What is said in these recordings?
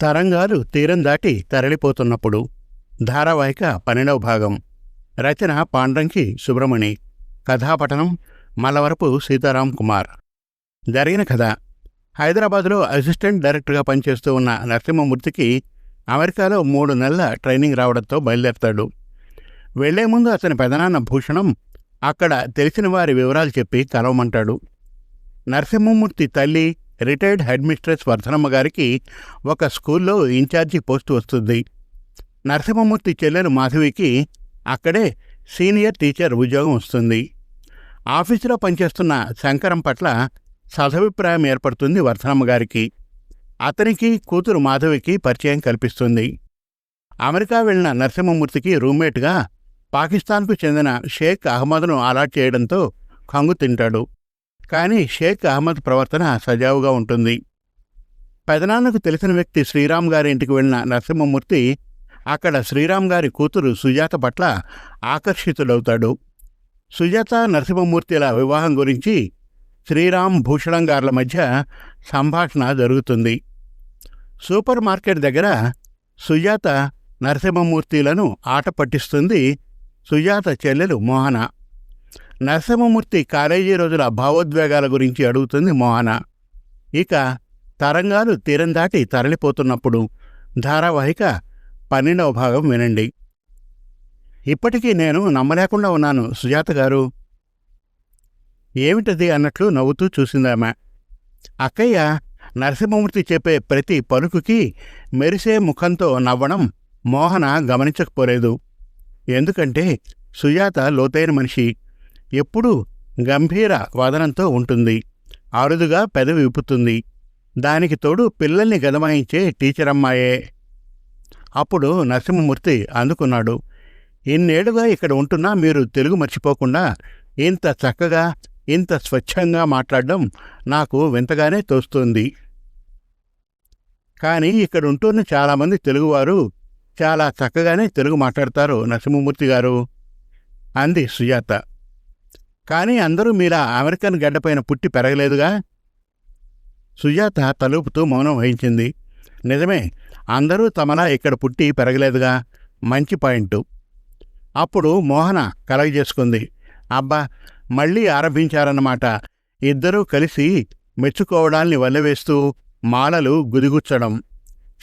తరంగాలు తీరం దాటి తరలిపోతున్నప్పుడు ధారావాహిక పన్నెండవ భాగం. రచన పాండ్రంకి సుబ్రమణి కథాపఠనం మలవరపు సీతారాం కుమార్. జరిగిన కథ. హైదరాబాద్లో అసిస్టెంట్ డైరెక్టర్గా పనిచేస్తూ ఉన్న నరసింహమూర్తికి అమెరికాలో మూడు నెలల ట్రైనింగ్ రావడంతో బయలుదేరతాడు. వెళ్ళే ముందు అతని పెదనాన్న భూషణం అక్కడ తెలిసిన వారి వివరాలు చెప్పి కలవమంటాడు. నరసింహమూర్తి తల్లి రిటైర్డ్ హెడ్ మిస్ట్రెస్ వర్ధనమ్మ గారికి ఒక స్కూల్లో ఇన్ఛార్జి పోస్ట్ వస్తుంది. నరసింహమూర్తి చెల్లెలు మాధవికి అక్కడే సీనియర్ టీచర్ ఉద్యోగం వస్తుంది. ఆఫీసులో పనిచేస్తున్న శంకరం పట్ల సదభిప్రాయం ఏర్పడుతుంది వర్ధనమ్మ గారికి. అతనికి కూతురు మాధవికి పరిచయం కల్పిస్తుంది. అమెరికా వెళ్ళిన నరసింహమూర్తికి రూమ్మేట్గా పాకిస్తాన్కు చెందిన షేక్ అహ్మద్ను అలాట్ చేయడంతో కంగు తింటాడు. కానీ షేక్ అహ్మద్ ప్రవర్తన సజావుగా ఉంటుంది. పెదనాన్నకు తెలిసిన వ్యక్తి శ్రీరామ్ గారి ఇంటికి వెళ్ళిన నరసింహమూర్తి అక్కడ శ్రీరామ్ గారి కూతురు సుజాత పట్ల ఆకర్షితుడవుతాడు సుజాత నరసింహమూర్తిల వివాహం గురించి శ్రీరామ్ భూషణం గార్ల మధ్య సంభాషణ జరుగుతుంది. సూపర్ మార్కెట్ దగ్గర సుజాత నరసింహమూర్తిలను ఆట పట్టిస్తుంది సుజాత చెల్లెలు మోహన. నరసింహమూర్తి కాలేజీ రోజుల భావోద్వేగాల గురించి అడుగుతుంది మోహన. ఇక తరంగాలు తీరం దాటి తరలిపోతున్నప్పుడు ధారావాహిక పన్నెండవ భాగం వినండి. ఇప్పటికీ నేను నమ్మలేకుండా ఉన్నాను సుజాత గారు. ఏమిటది అన్నట్లు నవ్వుతూ చూసిందామె అక్కయ్య నరసింహమూర్తి చెప్పే ప్రతి పలుకుకి మెరిసే ముఖంతో నవ్వడం మోహన గమనించకపోలేదు. ఎందుకంటే సుజాత లోతైన మనిషి. ఎప్పుడూ గంభీర వదనంతో ఉంటుంది. అరుదుగా పెదవి విప్పుతుంది. దానికి తోడు పిల్లల్ని గదమాయించే టీచర్ అమ్మాయే అప్పుడు నరసింహమూర్తి అందుకున్నాడు. ఇన్నేళ్ళుగా ఇక్కడ ఉంటున్నా మీరు తెలుగు మర్చిపోకుండా ఇంత చక్కగా ఇంత స్వచ్ఛంగా మాట్లాడడం నాకు వింతగానే తోస్తుంది. కానీ ఇక్కడ ఉంటున్న చాలామంది తెలుగువారు చాలా చక్కగానే తెలుగు మాట్లాడతారు నరసింహమూర్తి గారు అంది సుజాత. కానీ అందరూ మీలా అమెరికన్ గడ్డపైన పుట్టి పెరగలేదుగా? సుజాత తలుపుతూ మౌనం వహించింది. నిజమే అందరూ తమలా ఇక్కడ పుట్టి పెరగలేదుగా? మంచి పాయింట్. అప్పుడు మోహన కలగజేసుకుంది అబ్బా మళ్ళీ ఆరంభించారన్నమాట. ఇద్దరూ కలిసి మెచ్చుకోవడాల్ని వల్లవేస్తూ మాలలు గుదిగుచ్చడం.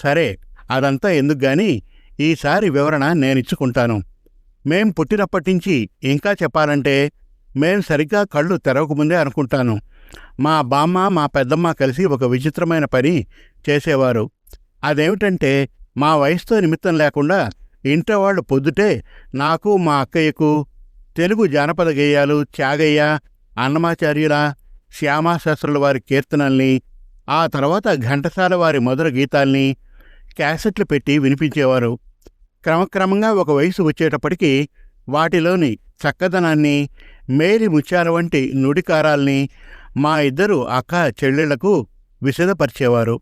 సరే అదంతా ఎందుకు గాని ఈసారి వివరణ నేనిచ్చుకుంటాను. మేం పుట్టినప్పటినుంచి ఇంకా చెప్పాలంటే మేం సరిగ్గా కళ్ళు తెరవకముందే అనుకుంటాను. మా బామ్మ మా పెద్దమ్మ కలిసి ఒక విచిత్రమైన పని చేసేవారు. అదేమిటంటే మా వయసుతో నిమిత్తం లేకుండా ఇంట్లో వాళ్ళు పొద్దుటే నాకు మా అక్కయ్యకు తెలుగు జానపద గేయాలు త్యాగయ్య అన్నమాచార్యుల శ్యామాశాస్త్రుల వారి కీర్తనల్ని ఆ తర్వాత ఘంటసాల వారి మధుర గీతాల్ని క్యాసెట్లు పెట్టి వినిపించేవారు. క్రమక్రమంగా ఒక వయసు వచ్చేటప్పటికి వాటిలోని చక్కదనాన్ని మేరీ ముత్యాల వంటి నుడికారాల్ని మా ఇద్దరు అక్క చెల్లెళ్ళకు విశదపరిచేవారు.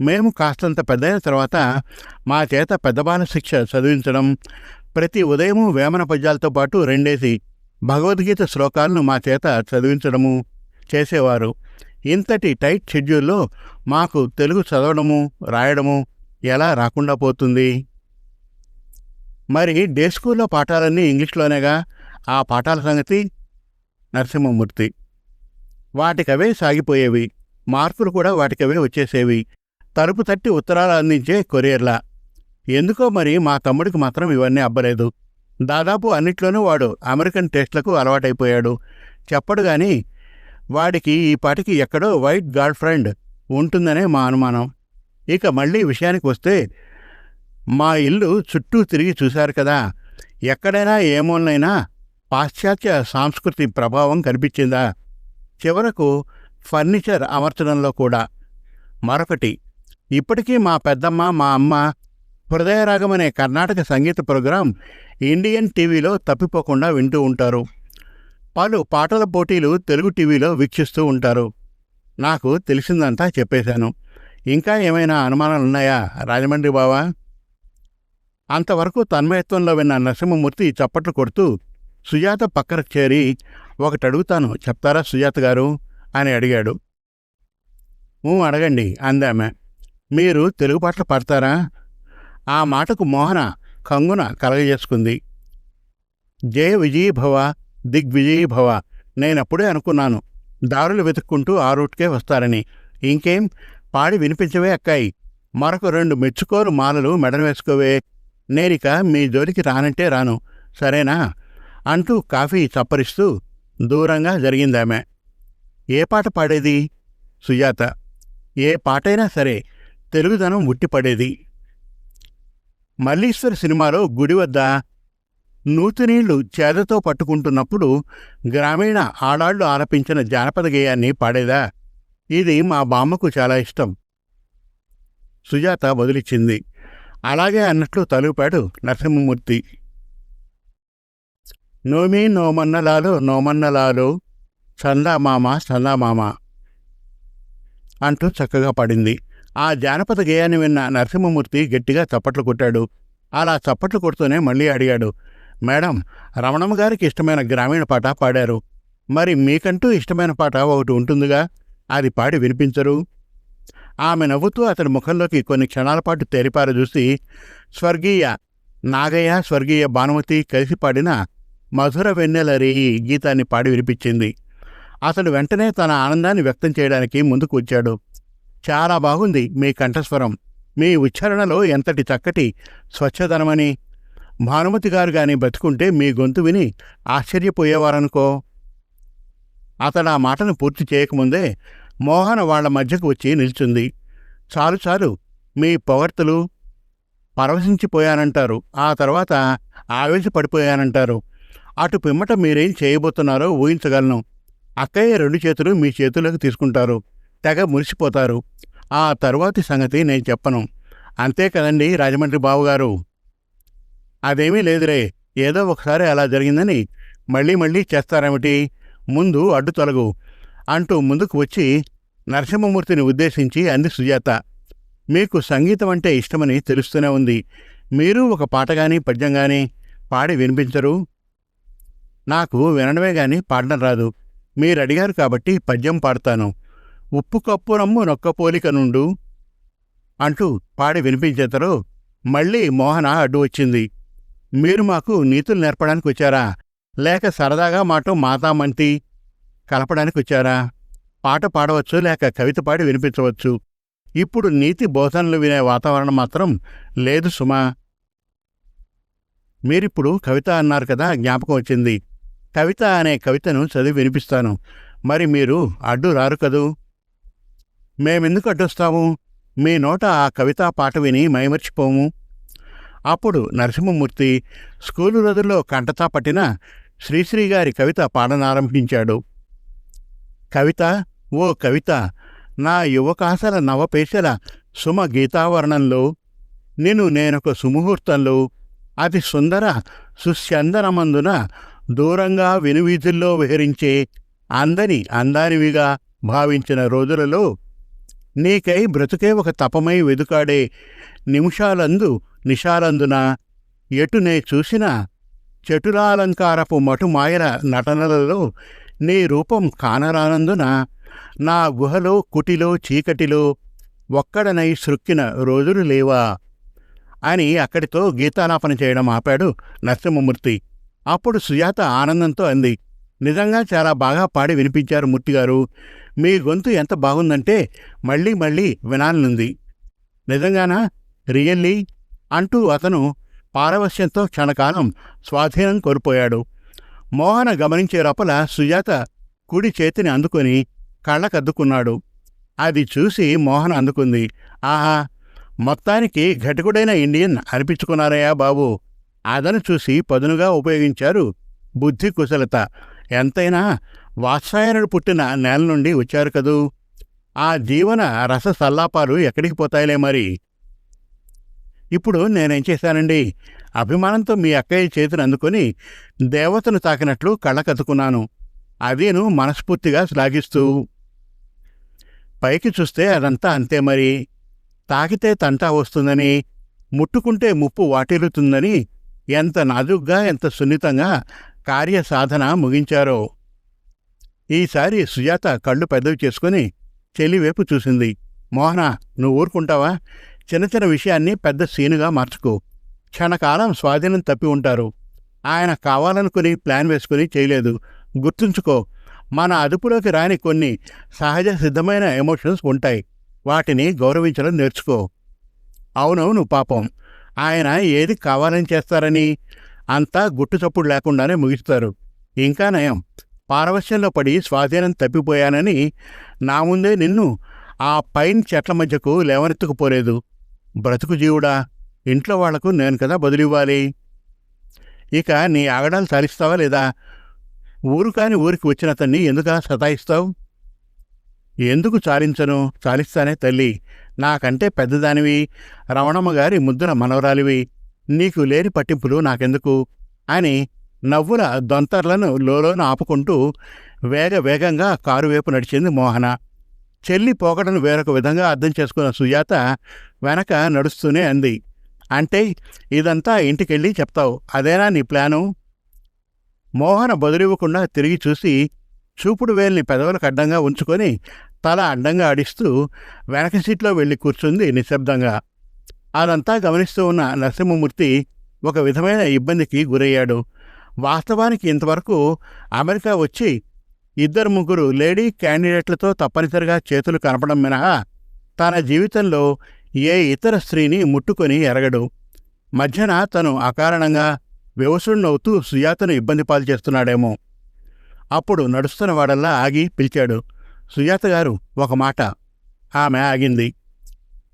మేము కాస్తంత పెద్దయిన తర్వాత మా చేత పెద్దబాల శిక్ష చదివించడం ప్రతి ఉదయము వేమన పద్యాలతో పాటు రెండేసి భగవద్గీత శ్లోకాలను మా చేత చదివించడము చేసేవారు. ఇంతటి టైట్ షెడ్యూల్లో మాకు తెలుగు చదవడము రాయడము ఎలా రాకుండా పోతుంది? మరి డే స్కూల్లో పాఠాలన్నీ ఇంగ్లీష్లోనేగా ఆ పాఠాల సంగతి నరసింహమూర్తి. వాటికవే సాగిపోయేవి. మార్కులు కూడా వాటికవే వచ్చేసేవి. తలుపు తట్టి ఉత్తరాలు అందించే కొరియర్లా. ఎందుకో మరి మా తమ్ముడికి మాత్రం ఇవన్నీ అబ్బలేదు. దాదాపు అన్నిట్లోనూ వాడు అమెరికన్ టెస్ట్లకు అలవాటైపోయాడు. చెప్పడు గాని వాడికి ఈ పాటికి ఎక్కడో వైట్ గర్ల్ ఫ్రెండ్ ఉంటుందనే మా అనుమానం. ఇక మళ్ళీ విషయానికి వస్తే మా ఇల్లు చుట్టూ తిరిగి చూశారు కదా. ఎక్కడైనా ఏమోనైనా పాశ్చాత్య సాంస్కృతి ప్రభావం కనిపించిందా? చివరకు ఫర్నిచర్ అమర్చడంలో కూడా. మరొకటి ఇప్పటికీ మా పెద్దమ్మ మా అమ్మ హృదయరాగం అనే కర్ణాటక సంగీత ప్రోగ్రాం ఇండియన్ టీవీలో తప్పిపోకుండా వింటూ ఉంటారు. పలు పాటల పోటీలు తెలుగు టీవీలో వీక్షిస్తూ ఉంటారు. నాకు తెలిసిందంతా చెప్పేశాను. ఇంకా ఏమైనా అనుమానాలున్నాయా రాజమండ్రి బావా? అంతవరకు తన్మయత్వంలో విన్న నరసింహమూర్తి చప్పట్లు కొడుతూ సుజాత పక్కన చేరి ఒకటి అడుగుతాను చెప్తారా సుజాత గారు? అని అడిగాడు. అడగండి అందామె. మీరు తెలుగు పాటలు పాడతారా? ఆ మాటకు మోహన కంగున కలగజేసుకుంది. జయ విజయీభవ దిగ్విజయీభవ నేనప్పుడే అనుకున్నాను. దారులు వెతుక్కుంటూ ఆ రూట్కే వస్తారని. ఇంకేం? పాడి వినిపించవే అక్కాయి. మరొక రెండు మెచ్చుకోరు మాలలు మెడలు వేసుకోవే. నేనిక మీ జోలికి రానంటే రాను. సరేనా? అంటూ కాఫీ చప్పరిస్తూ దూరంగా జరిగిందామె. ఏ పాట పాడేది? సుజాత. ఏ పాటైనా సరే తెలుగుదనం ఉట్టిపడేది. మల్లీశ్వర్ సినిమాలో గుడి వద్ద నూతినీళ్ళు చేదతో పట్టుకుంటున్నప్పుడు గ్రామీణ ఆడాళ్ళు ఆలపించిన జానపద గేయాన్ని పాడేదా? ఇది మా బామ్మకు చాలా ఇష్టం. సుజాత వదిలిచ్చింది. అలాగే అన్నట్లు తలుపాడు నరసింహమూర్తి. నోమి నోమన్నలాలు నోమన్నలాలు చందామామ చందామామ అంటూ చక్కగా పడింది. ఆ జానపద గేయాన్ని విన్న నరసింహమూర్తి గట్టిగా చప్పట్లు కొట్టాడు. అలా చప్పట్లు కొడుతూనే మళ్ళీ అడిగాడు మేడం రమణమ్మ గారికి ఇష్టమైన గ్రామీణ పాట పాడారు. మరి మీకంటూ ఇష్టమైన పాట ఒకటి ఉంటుందిగా అది పాడి వినిపించరు. ఆమె నవ్వుతూ అతని ముఖంలోకి కొన్ని క్షణాల పాటు తెరిపార చూసి స్వర్గీయ నాగయ్య స్వర్గీయ భానుమతి కలిసి పాడిన మధుర వెన్నెల రేయి గీతాన్ని పాడి వినిపించింది. అతడు వెంటనే తన ఆనందాన్ని వ్యక్తం చేయడానికి ముందుకు వచ్చాడు. చాలా బాగుంది మీ కంఠస్వరం. మీ ఉచ్చారణలో ఎంతటి చక్కటి స్వచ్ఛదనమని. భానుమతి గారు గాని బతుకుంటే మీ గొంతు విని ఆశ్చర్యపోయేవారనుకో. అతడు ఆ మాటను పూర్తి చేయకముందే మోహన వాళ్ళ మధ్యకు వచ్చి నిల్చుంది. చాలు చాలు. మీ పొగడ్తలు పరవశించిపోయానంటారు. ఆ తర్వాత ఆవేశపడిపోయానంటారు. అటు పిమ్మట మీరేం చేయబోతున్నారో ఊహించగలను. అక్కయ్య రెండు చేతులు మీ చేతులకు తీసుకుంటారు. తెగ మురిసిపోతారు. ఆ తరువాతి సంగతి నేను చెప్పను. అంతే కదండి రాజమండ్రి బావుగారు? అదేమీ లేదురే ఏదో ఒకసారి అలా జరిగిందని మళ్ళీ మళ్ళీ చేస్తారేమిటి? ముందు అడ్డు తొలగు అంటూ ముందుకు వచ్చి నరసింహమూర్తిని ఉద్దేశించి అంది సుజాత. మీకు సంగీతం అంటే ఇష్టమని తెలుస్తూనే ఉంది. మీరు ఒక పాట కానీ పద్యం కానీ పాడి వినిపించరు. నాకు వినడమే గాని పాడడం రాదు. మీరు అడిగారు కాబట్టి పద్యం పాడతాను. ఉప్పు కప్పు రమ్ము నొక్క పోలిక నుండు అంటూ పాడి వినిపించేతరు మళ్ళీ మోహన అడ్డు వచ్చింది. మీరు మాకు నీతులు నేర్పడానికి వచ్చారా? లేక సరదాగా మాట మాతామంతి కలపడానికి వచ్చారా? పాట పాడవచ్చు లేక కవిత పాడి వినిపించవచ్చు. ఇప్పుడు నీతి బోధనలు వినే వాతావరణం మాత్రం లేదు సుమా. మీరిప్పుడు కవిత అన్నారు కదా జ్ఞాపకం వచ్చింది. కవిత అనే కవితను చదివి వినిపిస్తాను. మరి మీరు అడ్డు రారు కదూ? మేమెందుకు అడ్డొస్తాము? మీ నోట ఆ కవితా పాట విని మైమర్చిపోము. అప్పుడు నరసింహమూర్తి స్కూలు రోజుల్లో కంటతా పట్టిన శ్రీశ్రీ గారి కవిత పాడనారంభించాడు కవిత ఓ కవిత నా యువకాశల నవపేశల సుమ గీతావరణంలో నిన్ను నేనొక సుముహూర్తంలో అతి సుందర సుస్యందనమందున దూరంగా వినువీధుల్లో విహరించే అందని అందానివిగా భావించిన రోజులలో నీకై బ్రతుకే ఒక తపమై వెదుకాడే నిమిషాలందు నిషాలందున ఎటునే చూసిన చటులాలంకారపు మటుమాయల నటనలలో నీ రూపం కానరానందున నా గుహలో కుటిలో చీకటిలో ఒక్కడనై సృక్కిన రోజులు లేవా అని అక్కడితో గీతాలాపన చేయడం ఆపాడు నరసింహమూర్తి. అప్పుడు సుజాత ఆనందంతో అంది నిజంగా చాలా బాగా పాడి వినిపించారు మూర్తిగారు మీ గొంతు ఎంత బాగుందంటే మళ్ళీ మళ్ళీ వినాలనుంది. నిజంగానా? రియల్లీ? అంటూ అతను పారవశ్యంతో క్షణకాలం స్వాధీనం కోల్పోయాడు. మోహన గమనించే లోపల సుజాత కుడి చేతిని అందుకొని కళ్ళకద్దుకున్నాడు అది చూసి మోహన అందుకుంది ఆహా! మొత్తానికి ఘటకుడైన ఇండియన్ అనిపించుకున్నారయ్యా బాబు. అదను చూసి పదునుగా ఉపయోగించారు బుద్ధి కుశలత. ఎంతైనా వాత్సాయనుడు పుట్టిన నేల నుండి వచ్చారు కదూ. ఆ జీవన రస సల్లాపాలు ఎక్కడికి పోతాయిలే మరి? ఇప్పుడు నేనేం చేశానండి? అభిమానంతో మీ అక్కయ్య చేతిని అందుకొని దేవతను తాకినట్లు కళ్ళకద్దుకున్నాను అదేను మనస్ఫూర్తిగా శ్లాఘిస్తూ. పైకి చూస్తే అదంతా అంతే మరి. తాకితే తంటా వస్తుందని ముట్టుకుంటే ముప్పు వాటిల్లుతుందని ఎంత నాజుగ్గా ఎంత సున్నితంగా కార్యసాధన ముగించారో. ఈసారి సుజాత కళ్ళు పెద్దవి చేసుకుని చెలివైపు చూసింది. మోహన నువ్వు ఊరుకుంటావా? చిన్న చిన్న విషయాన్ని పెద్ద సీనుగా మార్చుకో. క్షణకాలం స్వాధీనం తప్పి ఉంటారు. ఆయన కావాలనుకుని ప్లాన్ వేసుకుని చేయలేదు. గుర్తుంచుకో మన అదుపులోకి రాని కొన్ని సహజ సిద్ధమైన ఎమోషన్స్ ఉంటాయి. వాటిని గౌరవించడం నేర్చుకో. అవునవును పాపం. ఆయన ఏది కావాలని చేస్తారని అంతా గుట్టుచప్పుడు లేకుండానే ముగిస్తారు. ఇంకా నయం. పారవశ్యంలో పడి స్వాధీనం తప్పిపోయానని నా ముందే నిన్ను ఆ పైన్ చెట్ల మధ్యకు లేవనెత్తుకుపోలేదు. బ్రతుకు జీవుడా ఇంట్లో వాళ్ళకు నేను కదా బదులివ్వాలి. ఇక నీ ఆగడాలు సారిస్తావా లేదా? ఊరు కాని ఊరికి వచ్చిన అతన్ని ఎందుకా సతాయిస్తావు? ఎందుకు చాలించను? చాలిస్తానే తల్లి. నాకంటే పెద్దదానివి. రమణమ్మ గారి ముద్దుల మనవరాలివి. నీకు లేని పట్టింపులు నాకెందుకు? అని నవ్వుల దొంతర్లను లోలోన ఆపుకుంటూ వేగ వేగంగా కారు వైపు నడిచింది మోహన. చెల్లి పోకడను వేరొక విధంగా అర్థం చేసుకున్న సుజాత వెనక నడుస్తూనే అంది. అంటే ఇదంతా ఇంటికెళ్ళి చెప్తావు. అదేనా నీ ప్లాను? మోహన బదులివ్వకుండా తిరిగి చూసి చూపుడు వేల్ని పెదవులకు అడ్డంగా ఉంచుకొని తల అడ్డంగా ఆడిస్తూ వెనక సీట్లో వెళ్ళి కూర్చుంది నిశ్శబ్దంగా. అదంతా గమనిస్తూ ఉన్న నరసింహమూర్తి ఒక విధమైన ఇబ్బందికి గురయ్యాడు. వాస్తవానికి ఇంతవరకు అమెరికా వచ్చి ఇద్దరు ముగ్గురు లేడీ క్యాండిడేట్లతో తప్పనిసరిగా చేతులు కనపడం మినహా తన జీవితంలో ఏ ఇతర స్త్రీని ముట్టుకొని ఎరగడు. మధ్యన తను అకారణంగా వ్యవసుడినవుతూ సుజాతను ఇబ్బంది పాలు చేస్తున్నాడేమో. అప్పుడు నడుస్తున్న వాడల్లా ఆగి పిలిచాడు. సుజాత గారు ఒక మాట. ఆమె ఆగింది.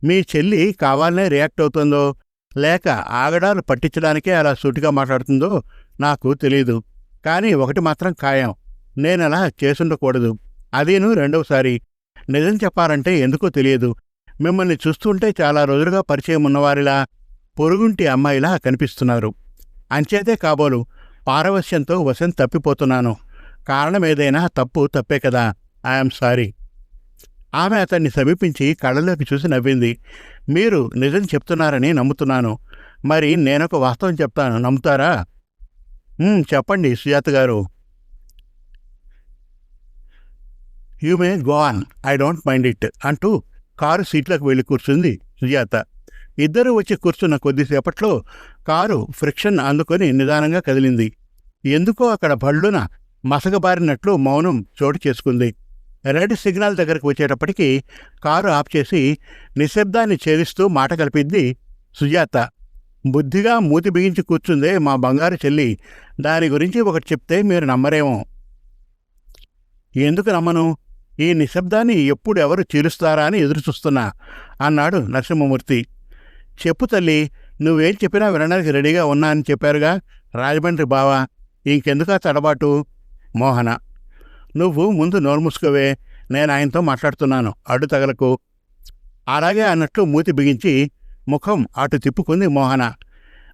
మీ చెల్లి కావాలనే రియాక్ట్ అవుతుందో లేక ఆగడాలు పట్టించడానికే అలా సూటిగా మాట్లాడుతుందో నాకు తెలీదు. కానీ ఒకటి మాత్రం ఖాయం. నేనలా చేసుండకూడదు. అదేను రెండవసారి నిజం చెప్పాలంటే ఎందుకో తెలియదు. మిమ్మల్ని చూస్తుంటే చాలా రోజులుగా పరిచయం ఉన్నవారిలా పొరుగుంటి అమ్మాయిలా కనిపిస్తున్నారు. అంచేతే కాబోలు పారవశ్యంతో వశం తప్పిపోతున్నాను. కారణమేదైనా తప్పు తప్పే కదా. I'm sorry. ఆమె అతన్ని సమీపించి కళ్ళలోకి చూసి నవ్వింది. మీరు నిజం చెప్తున్నారని నమ్ముతున్నాను. మరి నేనొక వాస్తవం చెప్తాను. నమ్ముతారా? చెప్పండి సుజాత గారు. You may go on. I don't mind it అంటూ కారు సీట్లోకి వెళ్ళి కూర్చుంది సుజాత. ఇద్దరూ వచ్చి కూర్చున్న కొద్దిసేపట్లో కారు ఫ్రిక్షన్ అందుకొని నిదానంగా కదిలింది. ఎందుకో అక్కడ భళ్ళున మసగబారినట్లు మౌనం చోటు చేసుకుంది. రెడ్ సిగ్నల్ దగ్గరకు వచ్చేటప్పటికి కారు ఆఫ్ చేసి నిశ్శబ్దాన్ని ఛేదిస్తూ మాట కలిపింది సుజాత. బుద్ధిగా మూతి బిగించి కూర్చుందే మా బంగారు చెల్లి. దాని గురించి ఒకటి చెప్తే మీరు నమ్మరేమో. ఎందుకు నమ్మను? ఈ నిశ్శబ్దాన్ని ఎప్పుడు ఎవరు చీలుస్తారా అని ఎదురుచూస్తున్నా అన్నాడు నరసింహమూర్తి. చెప్పు తల్లి నువ్వేం చెప్పినా వినడానికి రెడీగా ఉన్నా అని చెప్పారుగా? రాజమండ్రి బావా ఇంకెందుకా తడబాటు? మోహన నువ్వు ముందు నోరు మూసుకోవే నేను ఆయనతో మాట్లాడుతున్నాను అడ్డు తగలకు. అలాగే అన్నట్లు మూతి బిగించి ముఖం అటు తిప్పుకుంది మోహన.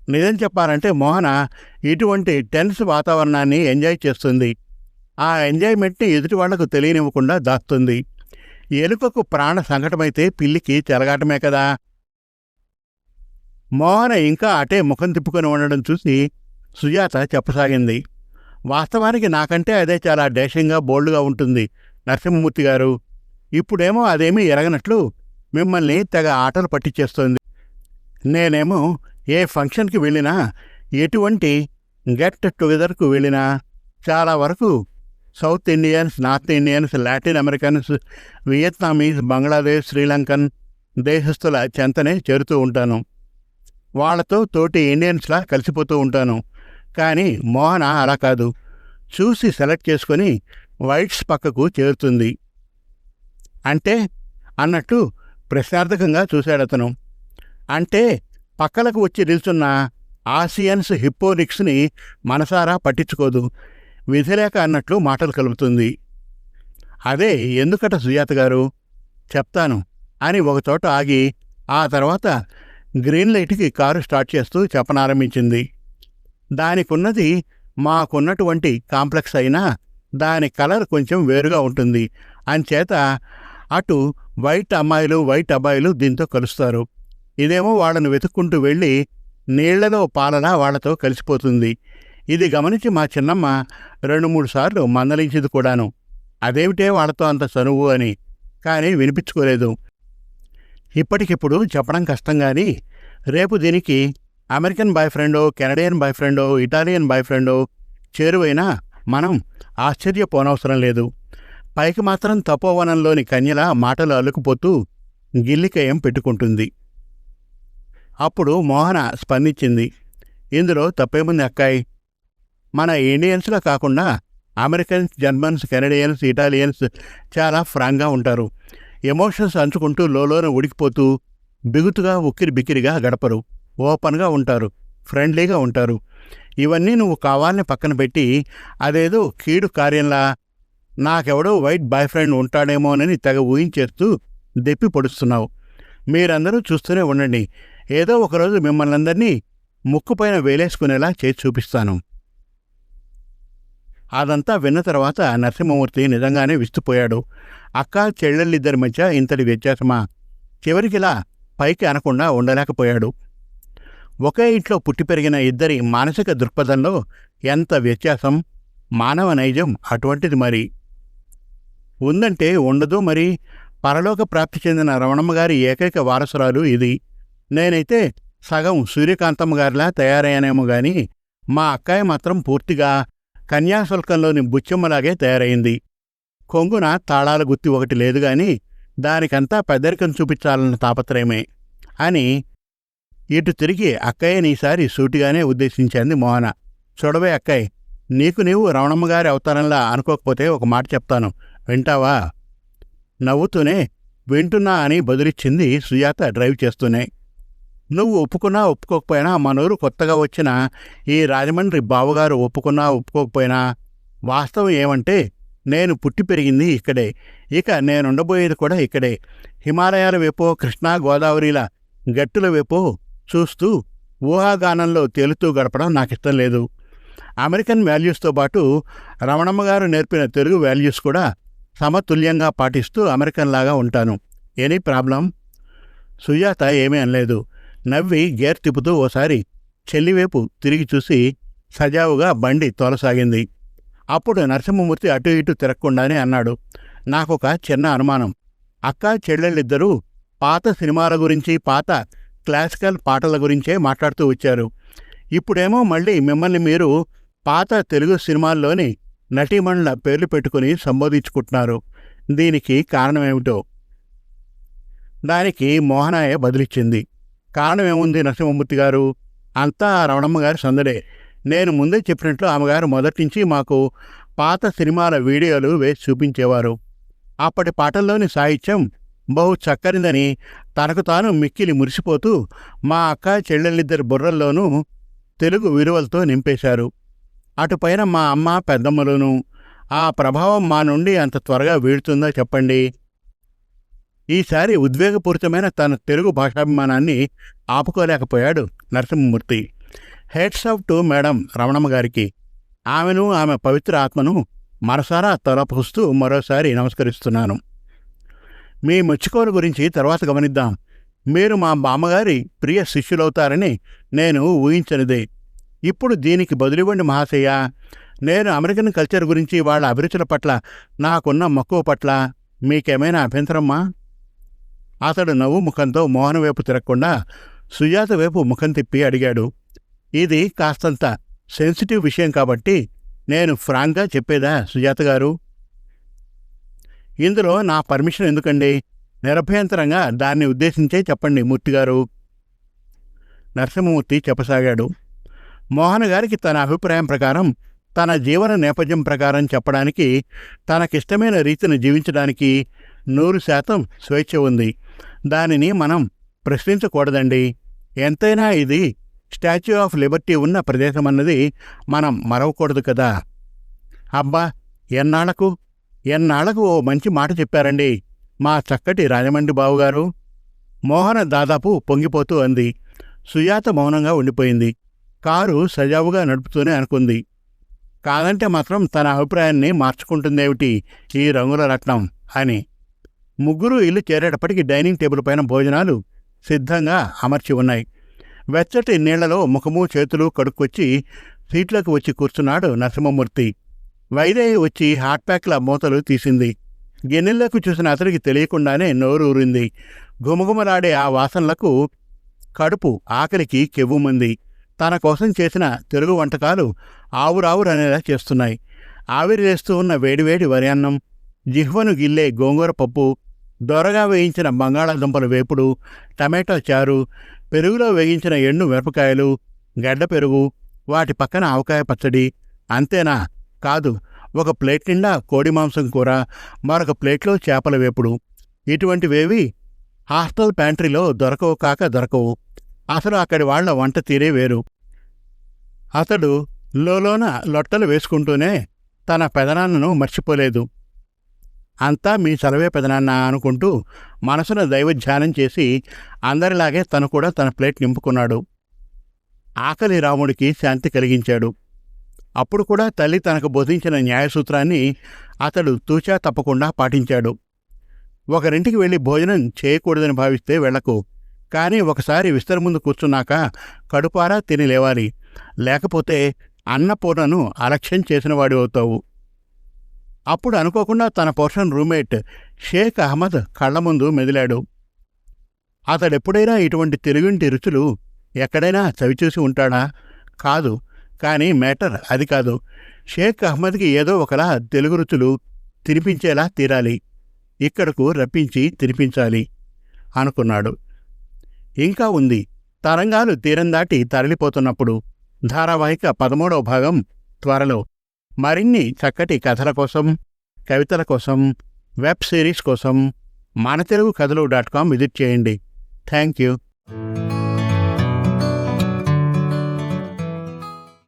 నిజం చెప్పాలంటే మోహన ఇటువంటి టెన్స్ వాతావరణాన్ని ఎంజాయ్ చేస్తుంది. ఆ ఎంజాయ్మెంట్ని ఎదుటి వాళ్ళకు తెలియనివ్వకుండా దాస్తుంది ఎలుకకు ప్రాణ సంకటమైతే పిల్లికి చెలగాటమే కదా. మోహన ఇంకా అటే ముఖం తిప్పుకొని ఉండడం చూసి సుజాత చెప్పసాగింది. వాస్తవానికి నాకంటే అదే చాలా డేషంగా బోల్డ్గా ఉంటుంది నరసింహమూర్తి గారు. ఇప్పుడేమో అదేమీ ఎరగనట్లు మిమ్మల్ని తెగ ఆటలు పట్టించేస్తోంది నేనేమో ఏ ఫంక్షన్కి వెళ్ళినా ఎటువంటి గెట్ టుగెదర్కు వెళ్ళినా చాలా వరకు South Indians North Indians Latin Americans Vietnamese Bangladesh Sri Lankan దేశస్థుల చెంతనే చేరుతూ ఉంటాను. వాళ్ళతో తోటి ఇండియన్స్లా కలిసిపోతూ ఉంటాను. కానీ మోహన అలా కాదు. చూసి సెలెక్ట్ చేసుకొని వైట్స్ పక్కకు చేరుతుంది. అంటే అన్నట్టు ప్రశ్నార్థకంగా చూశాడతను అంటే పక్కలకు వచ్చి నిల్చున్న ఆసియన్స్ హిప్పోనిక్స్ని మనసారా పట్టించుకోదు. విధిలేక అన్నట్లు మాటలు కలుపుతుంది. అదే ఎందుకట సుజాత గారు? చెప్తాను అని ఒకచోట ఆగి ఆ తర్వాత గ్రీన్ లైట్కి కారు స్టార్ట్ చేస్తూ చెప్పనారంభించింది. దానికున్నది మాకున్నటువంటి కాంప్లెక్స్ అయినా దాని కలర్ కొంచెం వేరుగా ఉంటుంది. అంచేత అటు వైట్ అమ్మాయిలు వైట్ అబ్బాయిలు దీంతో కలుస్తారు. ఇదేమో వాళ్ళను వెతుక్కుంటూ వెళ్ళి నీళ్ళలో పాలలా వాళ్ళతో కలిసిపోతుంది. ఇది గమనించి మా చిన్నమ్మ రెండు మూడు సార్లు మందలించింది కూడాను. అదేమిటే వాళ్ళతో అంత చనువు అని కానీ వినిపించుకోలేదు. ఇప్పటికిప్పుడు చెప్పడం కష్టం కానీ రేపు దీనికి అమెరికన్ బాయ్ ఫ్రెండో కెనడియన్ బాయ్ ఫ్రెండో ఇటాలియన్ బాయ్ ఫ్రెండో చేరువైనా మనం ఆశ్చర్యపోనవసరం లేదు. పైకి మాత్రం తపోవనంలోని కన్యల మాటలు అల్లుకుపోతూ గిల్లికయం పెట్టుకుంటుంది. అప్పుడు మోహన స్పందించింది ఇందులో తప్పేముంది అక్కాయ్? మన ఇండియన్స్లో కాకుండా అమెరికన్స్ జర్మన్స్ కెనడియన్స్ ఇటాలియన్స్ చాలా ఫ్రాంక్గా ఉంటారు. ఎమోషన్స్ అంచుకుంటూ లోలోన ఉడికిపోతూ బిగుతుగా ఉక్కిరి బిక్కిరిగా గడపరు. ఓపెన్గా ఉంటారు ఫ్రెండ్లీగా ఉంటారు. ఇవన్నీ నువ్వు కావాలని పక్కన పెట్టి అదేదో కీడు కార్యంలా నాకెవడో వైట్ బాయ్ ఫ్రెండ్ ఉంటాడేమోనని తెగ ఊహించేస్తూ దెప్పి పొడుస్తున్నావు. మీరందరూ చూస్తూనే ఉండండి. ఏదో ఒకరోజు మిమ్మల్ని అందరినీ ముక్కుపైన వేలేసుకునేలా చేసి చూపిస్తాను. అదంతా విన్న తర్వాత నరసింహమూర్తి నిజంగానే విస్తుపోయాడు. అక్క చెల్లెళ్ళిద్దరి మధ్య ఇంతటి వ్యత్యాసమా? చివరికిలా పైకి అనకుండా ఉండలేకపోయాడు. ఒకే ఇంట్లో పుట్టి పెరిగిన ఇద్దరి మానసిక దృక్పథంలో ఎంత వ్యత్యాసం? మానవ నైజం అటువంటిది మరి. ఉందంటే ఉండదు మరి. పరలోక ప్రాప్తి చెందిన రమణమ్మ గారి ఏకైక వారసురాలు ఇది. నేనైతే సగం సూర్యకాంతమ్మ గారిలా తయారయ్యానేమో గాని మా అక్కాయి మాత్రం పూర్తిగా కన్యాశుల్కంలోని బుచ్చమ్మలాగే తయారైంది కొంగున తాళాల గుత్తి ఒకటి లేదు గాని దానికంతా పెద్దరికం చూపించాలన్న తాపత్రయమే అని ఇటు తిరిగి అక్కయ్యనీసారి సూటిగానే ఉద్దేశించింది మోహన. చూడవే అక్కయ్య నీకు నీవు రమణమ్మగారి అవతారంలా అనుకోకపోతే ఒక మాట చెప్తాను. వింటావా? నవ్వుతూనే వింటున్నా అని బదులిచ్చింది సుజాత డ్రైవ్ చేస్తూనే. నువ్వు ఒప్పుకున్నా ఒప్పుకోకపోయినా మనూరు కొత్తగా వచ్చిన ఈ రాజమండ్రి బావగారు ఒప్పుకున్నా ఒప్పుకోకపోయినా? వాస్తవం ఏమంటే నేను పుట్టి పెరిగింది ఇక్కడే. ఇక నేనుండబోయేది కూడా ఇక్కడే. హిమాలయాల వైపో కృష్ణా గోదావరిల గట్టుల వైపో చూస్తూ ఊహాగానంలో తేలుతూ గడపడం నాకిష్టం లేదు. అమెరికన్ వాల్యూస్తో పాటు రమణమ్మ గారు నేర్పిన తెలుగు వాల్యూస్ కూడా సమతుల్యంగా పాటిస్తూ అమెరికన్ లాగా ఉంటాను. ఎనీ ప్రాబ్లం సుజాత ఏమీ అనలేదు. నవ్వి గేర్ తిప్పుతూ ఓసారి చెల్లివైపు తిరిగి చూసి సజావుగా బండి తోలసాగింది. అప్పుడు నరసింహమూర్తి అటు ఇటు తిరగకుండానే అన్నాడు నాకొక చిన్న అనుమానం. అక్క చెల్లెళ్ళిద్దరూ పాత సినిమాల గురించి పాత క్లాసికల్ పాటల గురించే మాట్లాడుతూ వచ్చారు. ఇప్పుడేమో మళ్ళీ మిమ్మల్ని మీరు పాత తెలుగు సినిమాల్లోని నటీమణుల పేర్లు పెట్టుకుని సంబోధించుకుంటున్నారు. దీనికి కారణమేమిటో? దానికి మోహనాయ బదిలిచ్చింది. కారణమేముంది నరసింహమూర్తి గారు? అంతా రవణమ్మ రమణమ్మ గారి సందడే. నేను ముందే చెప్పినట్లు ఆమెగారు మొదటి నుంచి మాకు పాత సినిమాల వీడియోలు వేసి చూపించేవారు. అప్పటి పాటల్లోని సాహిత్యం బహు చక్కనిదని తనకు తాను మిక్కిలి మురిసిపోతూ మా అక్క చెల్లెళ్ళిద్దరి బుర్రల్లోనూ తెలుగు విలువలతో నింపేశారు. అటుపైన మా అమ్మ పెద్దమ్మలోనూ ఆ ప్రభావం మా నుండి అంత త్వరగా వీడుతుందో చెప్పండి. ఈసారి ఉద్వేగపూరితమైన తన తెలుగు భాషాభిమానాన్ని ఆపుకోలేకపోయాడు Narasimhamurthy. Hats off to madam Ramanamma గారికి ఆమెను ఆమె పవిత్ర ఆత్మను మనసారా తలపుస్తూ మరోసారి నమస్కరిస్తున్నాను. మీ ముచ్చుకోలు గురించి తర్వాత గమనిద్దాం. మీరు మా మామగారి ప్రియ శిష్యులవుతారని నేను ఊహించనిదే. ఇప్పుడు దీనికి బదులివ్వండి మహాశయ. నేను అమెరికన్ కల్చర్ గురించి వాళ్ళ అభిరుచుల పట్ల నాకున్న మక్కువ పట్ల మీకేమైనా అభ్యంతరమ్మా? అతడు నవ్వు ముఖంతో మోహన వైపు తిరగకుండా సుజాత వైపు ముఖం తిప్పి అడిగాడు. ఇది కాస్తంత సెన్సిటివ్ విషయం కాబట్టి నేను ఫ్రాంక్గా చెప్పేదా సుజాత గారు? ఇందులో నా పర్మిషన్ ఎందుకండి? నిరభ్యంతరంగా దాన్ని ఉద్దేశించే చెప్పండి మూర్తిగారు నరసింహమూర్తి చెప్పసాగాడు. మోహన్ గారికి తన అభిప్రాయం ప్రకారం తన జీవన నేపథ్యం ప్రకారం చెప్పడానికి తనకిష్టమైన రీతిని జీవించడానికి నూరు శాతం స్వేచ్ఛ ఉంది. దానిని మనం ప్రశ్నించకూడదండి. ఎంతైనా ఇది స్టాచ్యూ ఆఫ్ లిబర్టీ ఉన్న ప్రదేశమన్నది మనం మరవకూడదు కదా. అబ్బా ఎన్నాళ్ళకు ఎన్నాళ్ళకు ఓ మంచి మాట చెప్పారండి. మా చక్కటి రాజమండ్రి బావుగారు. మోహన దాదాపు పొంగిపోతూ అంది. సుజాత మౌనంగా ఉండిపోయింది. కారు సజావుగా నడుపుతూనే అనుకుంది. కాదంటే మాత్రం తన అభిప్రాయాన్ని మార్చుకుంటుందేమిటి ఈ రంగుల రత్నం అని. ముగ్గురు ఇల్లు చేరేటప్పటికి డైనింగ్ టేబుల్ పైన భోజనాలు సిద్ధంగా అమర్చి ఉన్నాయి. వెచ్చటి నీళ్ళలో ముఖము చేతులు కడుక్కొచ్చి సీట్లోకి వచ్చి కూర్చున్నాడు నరసింహమూర్తి. వైదేహి వచ్చి హాట్ ప్యాక్ల మూతలు తీసింది. గిన్నెల్లోకి చూసిన అతడికి తెలియకుండానే నోరు ఊరింది గుమగుమలాడే ఆ వాసనలకు కడుపు ఆకలికి కెవ్వుమంది. తన కోసం చేసిన తెలుగు వంటకాలు ఆవురావురనేలా చేస్తున్నాయి. ఆవిరి వేస్తూ ఉన్న వేడివేడి వరి అన్నం జిహ్వను గిల్లే గోంగూర పప్పు దొరగా వేయించిన బంగాళాదుంపల వేపుడు టమాటో చారు పెరుగులో వేయించిన ఎండు మిరపకాయలు గడ్డ పెరుగు వాటి పక్కన ఆవకాయ పచ్చడి అంతేనా? కాదు ఒక ప్లేట్ నిండా కోడి మాంసం కూర మరొక ప్లేట్లో చేపల వేపుడు. ఇటువంటివేవి హాస్టల్ ప్యాంట్రీలో దొరకవు కాక దొరకవు. అసలు అక్కడి వాళ్ళ వంట తీరే వేరు. అతడు లోలోన లొట్టలు వేసుకుంటూనే తన పెదనాన్నను మర్చిపోలేదు. అంతా మీ చలవే పెదనాన్న అనుకుంటూ మనసును దైవధ్యానం చేసి అందరిలాగే తను కూడా తన ప్లేట్ నింపుకున్నాడు. ఆకలి రాముడికి శాంతి కలిగించాడు. అప్పుడు కూడా తల్లి తనకు బోధించిన న్యాయసూత్రాన్ని అతడు తూచా తప్పకుండా పాటించాడు. ఒకరింటికి వెళ్ళి భోజనం చేయకూడదని భావిస్తే వెళ్ళకు. కానీ ఒకసారి విస్తరి ముందు కూర్చున్నాక కడుపారా తిని లేవాలి. లేకపోతే అన్నపూర్ణను అలక్ష్యం చేసినవాడు అవుతావు. అప్పుడు అనుకోకుండా తన పోర్షన్ రూమ్మేట్ షేక్ అహ్మద్ కళ్ళ ముందు మెదిలాడు. అతడెప్పుడైనా ఇటువంటి తెలుగింటి రుచులు ఎక్కడైనా చవిచూసి ఉంటాడా? కాదు. కానీ మేటర్ అది కాదు. షేక్ అహ్మద్కి ఏదో ఒకలా తెలుగు రుచులు తినిపించేలా తీరాలి. ఇక్కడకు రప్పించి తినిపించాలి అనుకున్నాడు. ఇంకా ఉంది. తరంగాలు తీరం దాటి తరలిపోతున్నప్పుడు ధారావాహిక పదమూడవ భాగం త్వరలో. మరిన్ని చక్కటి కథల కోసం కవితల కోసం వెబ్ సిరీస్ కోసం మన Telugu Kathalu dot com visit చేయండి. Thank you.